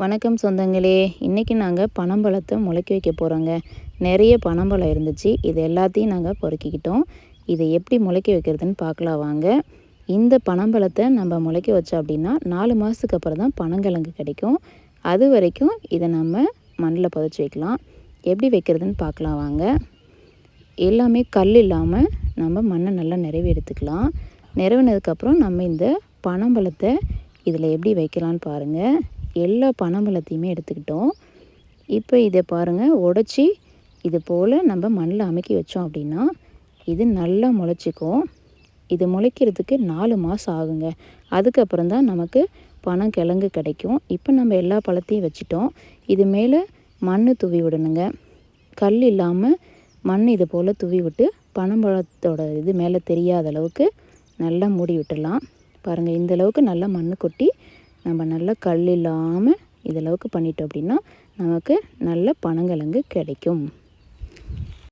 வணக்கம் சொந்தங்களே. இன்றைக்கி நாங்கள் பனம்பழத்தை முளைக்க வைக்க போகிறோங்க நிறைய பனம்பழம் இருந்துச்சு. இது எல்லாத்தையும் நாங்கள் பொறுக்கிக்கிட்டோம். இதை எப்படி முளைக்க வைக்கிறதுன்னு பார்க்கலாம் வாங்க. இந்த பனம்பழத்தை நம்ம முளைக்க வச்சோம் அப்படின்னா நாலு மாதத்துக்கு அப்புறம் தான் பனங்கிழங்கு கிடைக்கும். அது வரைக்கும் இதை நம்ம மண்ணில் புதைச்சி வைக்கலாம். எப்படி வைக்கிறதுன்னு பார்க்கலாம் வாங்க. எல்லாமே கல் இல்லாமல் நம்ம மண்ணை நல்லா நிறைவு எடுத்துக்கலாம். நிறவினதுக்கப்புறம் நம்ம இந்த பனம்பழத்தை இதில் எப்படி வைக்கலான்னு பாருங்கள் எல்லா பனம்பழத்தையுமே எடுத்துக்கிட்டோம். இப்போ இதை பாருங்கள் உடச்சி இது போல் நம்ம மண்ணில் அமைக்கி வச்சோம் அப்படின்னா இது நல்லா முளைச்சிக்கும். இது முளைக்கிறதுக்கு நாலு மாதம் ஆகுங்க. அதுக்கப்புறம் தான் நமக்கு பணம் கிழங்கு கிடைக்கும். இப்போ நம்ம எல்லா பழத்தையும் வச்சிட்டோம். இது மேலே மண் தூவி விடணுங்க. கல் இல்லாமல் மண் இது போல் தூவி விட்டு பனம்பழத்தோட இது மேலே தெரியாத அளவுக்கு நல்லா மூடி விட்டுடலாம். பாருங்கள் இந்த அளவுக்கு நல்லா மண் கொட்டி நம்ம நல்லா கல் இல்லாமல் இதளவுக்கு பண்ணிட்டோம் அப்படின்னா நமக்கு நல்ல பனங்கிழங்கு கிடைக்கும்.